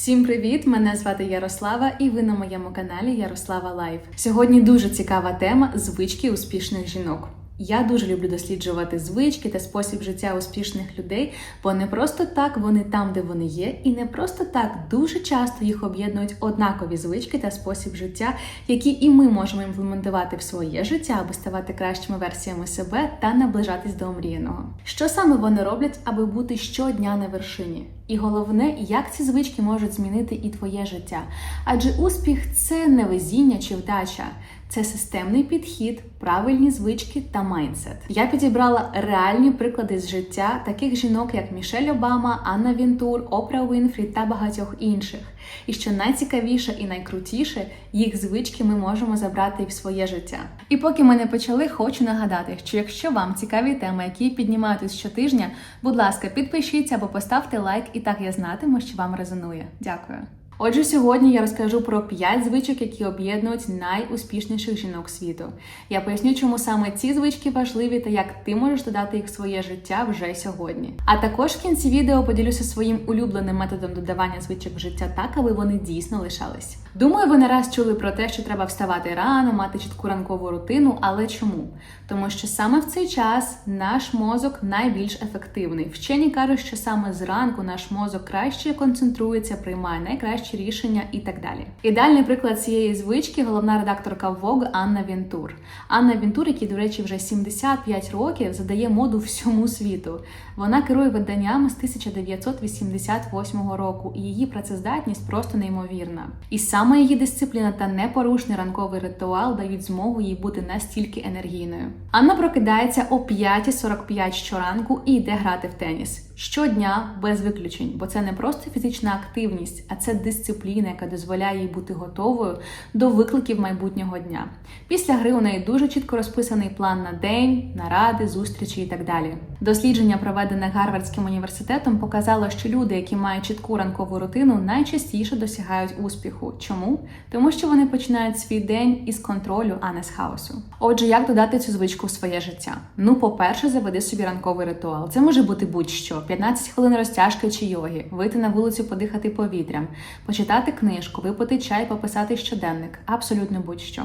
Всім привіт! Мене звати Ярослава, і ви на моєму каналі Ярослава Лайв. Сьогодні дуже цікава тема звички успішних жінок. Я дуже люблю досліджувати звички та спосіб життя успішних людей, бо не просто так вони там, де вони є, і не просто так дуже часто їх об'єднують однакові звички та спосіб життя, які і ми можемо імплементувати в своє життя, аби ставати кращими версіями себе та наближатись до омріяного. Що саме вони роблять, аби бути щодня на вершині? І головне, як ці звички можуть змінити і твоє життя. Адже успіх це не везіння чи вдача, це системний підхід, правильні звички та майндсет. Я підібрала реальні приклади з життя таких жінок, як Мішель Обама, Анна Вінтур, Опра Уінфрі та багатьох інших. І що найцікавіше і найкрутіше, їх звички ми можемо забрати і в своє життя. І поки ми не почали, хочу нагадати, що якщо вам цікаві теми, які піднімають щотижня, будь ласка, підпишіться або поставте лайк, і так я знатиму, що вам резонує. Дякую. Отже, сьогодні я розкажу про 5 звичок, які об'єднують найуспішніших жінок світу. Я поясню, чому саме ці звички важливі та як ти можеш додати їх в своє життя вже сьогодні. А також в кінці відео поділюся своїм улюбленим методом додавання звичок в життя так, аби вони дійсно лишались. Думаю, ви не раз чули про те, що треба вставати рано, мати чітку ранкову рутину, але чому? Тому що саме в цей час наш мозок найбільш ефективний. Вчені кажуть, що саме зранку наш мозок краще концентрується, приймає найкращі рішення і так далі. Ідеальний приклад цієї звички головна редакторка Vogue Анна Вінтур. Анна Вінтур, якій, до речі, вже 75 років задає моду всьому світу. Вона керує виданнями з 1988 року, і її працездатність просто неймовірна. І саме її дисципліна та непорушний ранковий ритуал дають змогу їй бути настільки енергійною. Анна прокидається о 5.45 щоранку і йде грати в теніс. Щодня без виключень, бо це не просто фізична активність, а це дисципліна, яка дозволяє їй бути готовою до викликів майбутнього дня. Після гри у неї дуже чітко розписаний план на день, наради, зустрічі і так далі. Дослідження, проведене Гарвардським університетом, показало, що люди, які мають чітку ранкову рутину, найчастіше досягають успіху. Чому? Тому що вони починають свій день із контролю, а не з хаосу. Отже, як додати цю звичку в своє життя? Ну, по-перше, заведи собі ранковий ритуал. Це може бути будь-що: 15 хвилин розтяжки чи йоги, вийти на вулицю, подихати повітрям, почитати книжку, випити чай, пописати щоденник, абсолютно будь-що.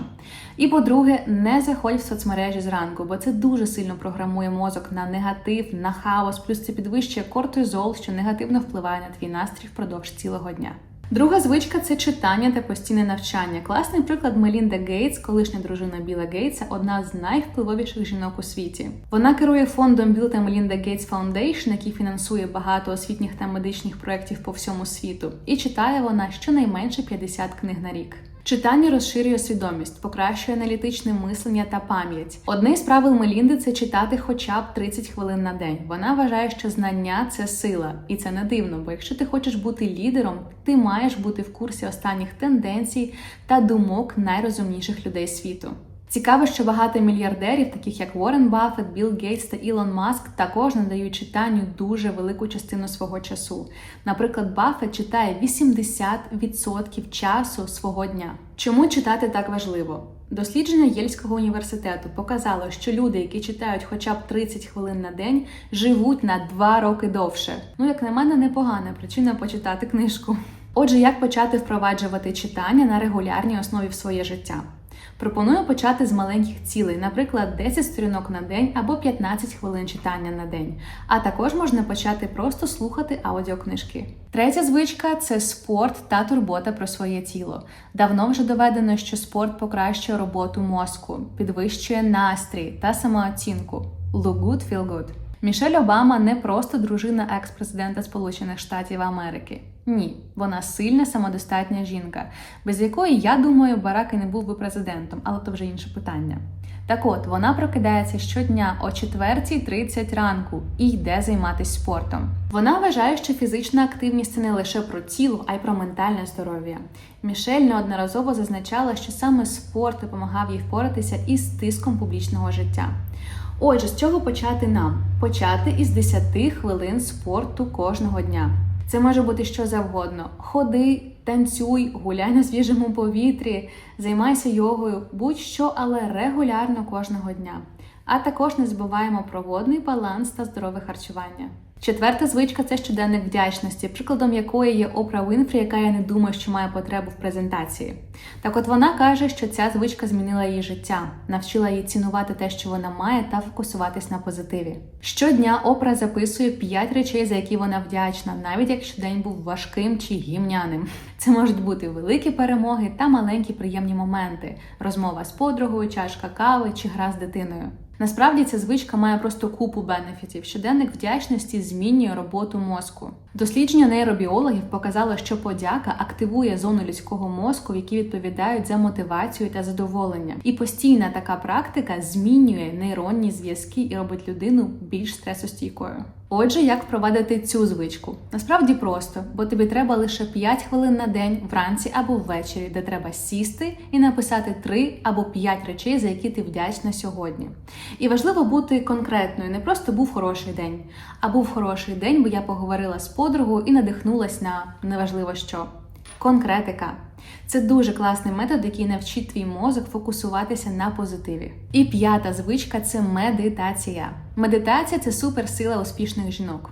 І по-друге, не заходь в соцмережі зранку, бо це дуже сильно програмує мозок на негатив, на хаос, плюс це підвищує кортизол, що негативно впливає на твій настрій впродовж цілого дня. Друга звичка це читання та постійне навчання. Класний приклад Мелінда Гейтс, колишня дружина Біла Гейтса, одна з найвпливовіших жінок у світі. Вона керує фондом Біл та Мелінда Гейтс Фаундейшн, який фінансує багато освітніх та медичних проєктів по всьому світу. І читає вона щонайменше 50 книг на рік. Читання розширює свідомість, покращує аналітичне мислення та пам'ять. Одне з правил Мелінди це читати хоча б 30 хвилин на день. Вона вважає, що знання це сила, і це не дивно, бо якщо ти хочеш бути лідером, ти маєш бути в курсі останніх тенденцій та думок найрозумніших людей світу. Цікаво, що багато мільярдерів, таких як Уоррен Баффет, Білл Гейтс та Ілон Маск, також надають читанню дуже велику частину свого часу. Наприклад, Баффет читає 80% часу свого дня. Чому читати так важливо? Дослідження Єльського університету показало, що люди, які читають хоча б 30 хвилин на день, живуть на 2 роки довше. Ну, як на мене, непогана причина почитати книжку. Отже, як почати впроваджувати читання на регулярній основі в своє життя? Пропоную почати з маленьких цілей, наприклад, 10 сторінок на день або 15 хвилин читання на день. А також можна почати просто слухати аудіокнижки. Третя звичка це спорт та турбота про своє тіло. Давно вже доведено, що спорт покращує роботу мозку, підвищує настрій та самооцінку. Look good, feel good. Мішель Обама не просто дружина екс-президента Сполучених Штатів Америки. Ні, вона сильна, самодостатня жінка, без якої, я думаю, Барак і не був би президентом, але то вже інше питання. Так от, вона прокидається щодня о 4.30 ранку і йде займатися спортом. Вона вважає, що фізична активність це не лише про тіло, а й про ментальне здоров'я. Мішель неодноразово зазначала, що саме спорт допомагав їй впоратися із тиском публічного життя. Отже, з чого почати нам? Почати із 10 хвилин спорту кожного дня. Це може бути що завгодно: ходи, танцюй, гуляй на свіжому повітрі, займайся йогою, будь-що, але регулярно кожного дня. А також не забуваємо про водний баланс та здорове харчування. Четверта звичка це щоденник вдячності, прикладом якої є Опра Вінфрі, яка я не думаю, що має потребу в презентації. Так от вона каже, що ця звичка змінила її життя, навчила її цінувати те, що вона має, та фокусуватись на позитиві. Щодня Опра записує 5 речей, за які вона вдячна, навіть якщо день був важким чи гімняним. Це можуть бути великі перемоги та маленькі приємні моменти: розмова з подругою, чашка кави чи гра з дитиною. Насправді ця звичка має просто купу бенефітів. Щоденник вдячності змінює роботу мозку. Дослідження нейробіологів показало, що подяка активує зону людського мозку, які відповідають за мотивацію та задоволення. І постійна така практика змінює нейронні зв'язки і робить людину більш стресостійкою. Отже, як впровадити цю звичку? Насправді просто, бо тобі треба лише 5 хвилин на день вранці або ввечері, де треба сісти і написати 3 або 5 речей, за які ти вдячна сьогодні. І важливо бути конкретною, не просто був хороший день, а був хороший день, бо я поговорила з подругою і надихнулась на неважливо що. Конкретика. Це дуже класний метод, який навчить твій мозок фокусуватися на позитиві. І п'ята звичка це медитація. Медитація це суперсила успішних жінок.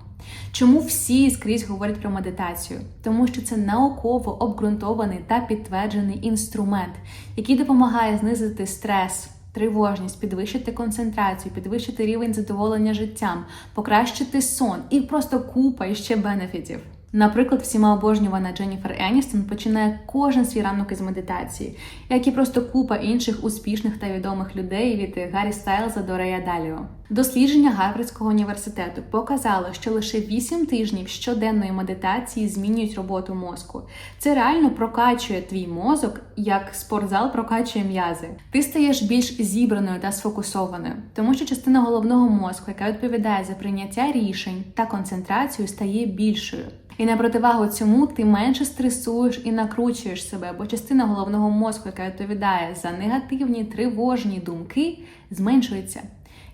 Чому всі скрізь говорять про медитацію? Тому що це науково обґрунтований та підтверджений інструмент, який допомагає знизити стрес. Тривожність, підвищити концентрацію, підвищити рівень задоволення життям, покращити сон і просто купа іще бенефітів. Наприклад, всіма обожнювана Дженніфер Еністон починає кожен свій ранок із медитації, як і просто купа інших успішних та відомих людей від Гаррі Стайлза до Рея Даліо. Дослідження Гарвардського університету показало, що лише 8 тижнів щоденної медитації змінюють роботу мозку. Це реально прокачує твій мозок, як спортзал прокачує м'язи. Ти стаєш більш зібраною та сфокусованою, тому що частина головного мозку, яка відповідає за прийняття рішень та концентрацію, стає більшою. І на противагу цьому ти менше стресуєш і накручуєш себе, бо частина головного мозку, яка відповідає за негативні тривожні думки, зменшується.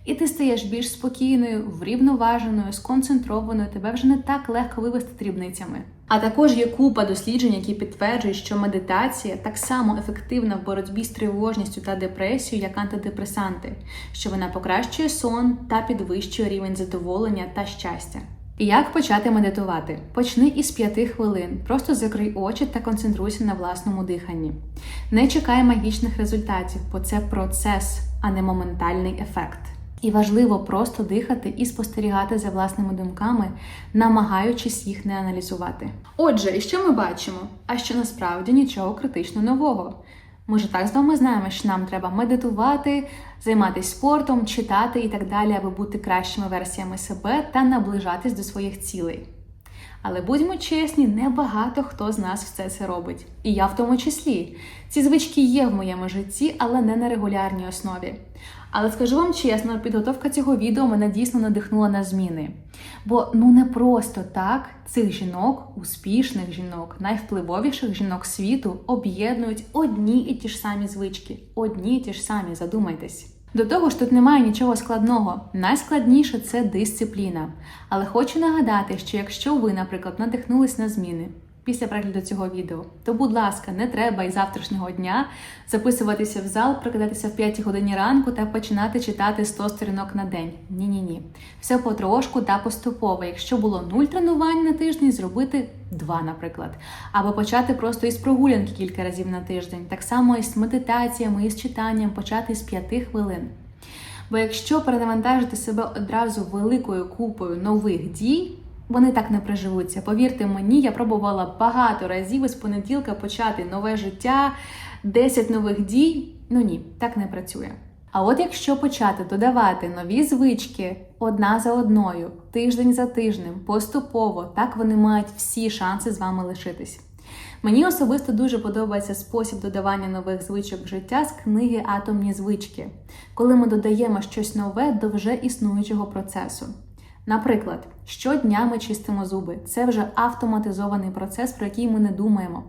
І ти стаєш більш спокійною, врівноваженою, сконцентрованою, тебе вже не так легко вивести дрібницями. А також є купа досліджень, які підтверджують, що медитація так само ефективна в боротьбі з тривожністю та депресією, як антидепресанти, що вона покращує сон та підвищує рівень задоволення та щастя. Як почати медитувати? Почни із 5 хвилин. Просто закрий очі та концентруйся на власному диханні. Не чекай магічних результатів, бо це процес, а не моментальний ефект. І важливо просто дихати і спостерігати за власними думками, намагаючись їх не аналізувати. Отже, і що ми бачимо? А що насправді нічого критично нового. Ми ж так з вами знаємо, що нам треба медитувати, займатися спортом, читати і так далі, аби бути кращими версіями себе та наближатись до своїх цілей. Але будьмо чесні, небагато хто з нас все це робить. І я в тому числі. Ці звички є в моєму житті, але не на регулярній основі. Але скажу вам чесно, підготовка цього відео мене дійсно надихнула на зміни. Бо ну не просто так цих жінок, успішних жінок, найвпливовіших жінок світу об'єднують одні і ті ж самі звички. Одні і ті ж самі, задумайтесь. До того ж, тут немає нічого складного. Найскладніше це дисципліна. Але хочу нагадати, що якщо ви, наприклад, надихнулись на зміни після перегляду цього відео, то, будь ласка, не треба із завтрашнього дня записуватися в зал, прокидатися в 5 годині ранку та починати читати 100 сторінок на день. Ні-ні ні. Все потрошку та поступово. Якщо було нуль тренувань на тиждень, зробити два, наприклад. Або почати просто із прогулянки кілька разів на тиждень. Так само із медитаціями, із читанням, почати з 5 хвилин. Бо якщо перенавантажити себе одразу великою купою нових дій, вони так не приживуться. Повірте мені, я пробувала багато разів із понеділка почати нове життя, 10 нових дій. Ну ні, так не працює. А от якщо почати додавати нові звички одна за одною, тиждень за тижнем, поступово, так вони мають всі шанси з вами лишитись. Мені особисто дуже подобається спосіб додавання нових звичок в життя з книги Атомні звички, коли ми додаємо щось нове до вже існуючого процесу. Наприклад, щодня ми чистимо зуби. Це вже автоматизований процес, про який ми не думаємо.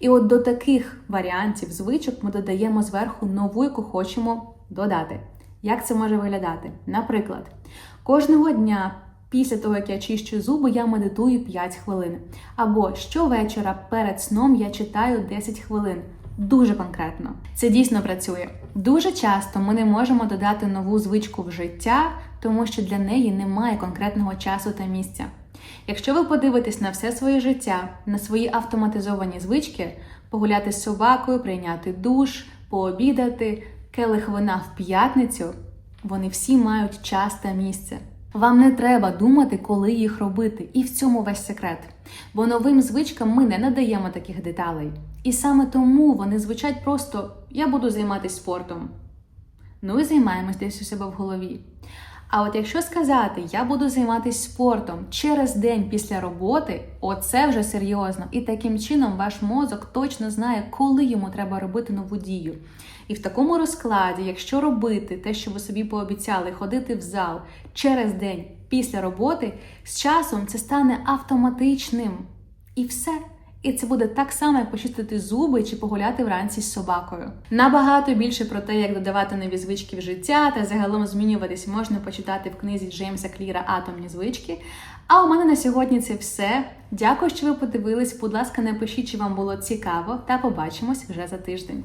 І от до таких варіантів звичок ми додаємо зверху нову, яку хочемо додати. Як це може виглядати? Наприклад, кожного дня. Після того, як я чищу зуби, я медитую 5 хвилин. Або щовечора перед сном я читаю 10 хвилин. Дуже конкретно. Це дійсно працює. Дуже часто ми не можемо додати нову звичку в життя, тому що для неї немає конкретного часу та місця. Якщо ви подивитесь на все своє життя, на свої автоматизовані звички, погуляти з собакою, прийняти душ, пообідати, келих вина в п'ятницю, вони всі мають час та місце. Вам не треба думати, коли їх робити, і в цьому весь секрет. Бо новим звичкам ми не надаємо таких деталей. І саме тому вони звучать просто я буду займатися спортом. Ну і займаємось десь у себе в голові. А от якщо сказати, я буду займатися спортом через день після роботи, оце вже серйозно. І таким чином ваш мозок точно знає, коли йому треба робити нову дію. І в такому розкладі, якщо робити те, що ви собі пообіцяли, ходити в зал через день після роботи, з часом це стане автоматичним. І все. І це буде так само, як почистити зуби чи погуляти вранці з собакою. Набагато більше про те, як додавати нові звички в життя та загалом змінюватись, можна почитати в книзі Джеймса Кліра Атомні звички. А у мене на сьогодні це все. Дякую, що ви подивились. Будь ласка, напишіть, чи вам було цікаво, та побачимось вже за тиждень.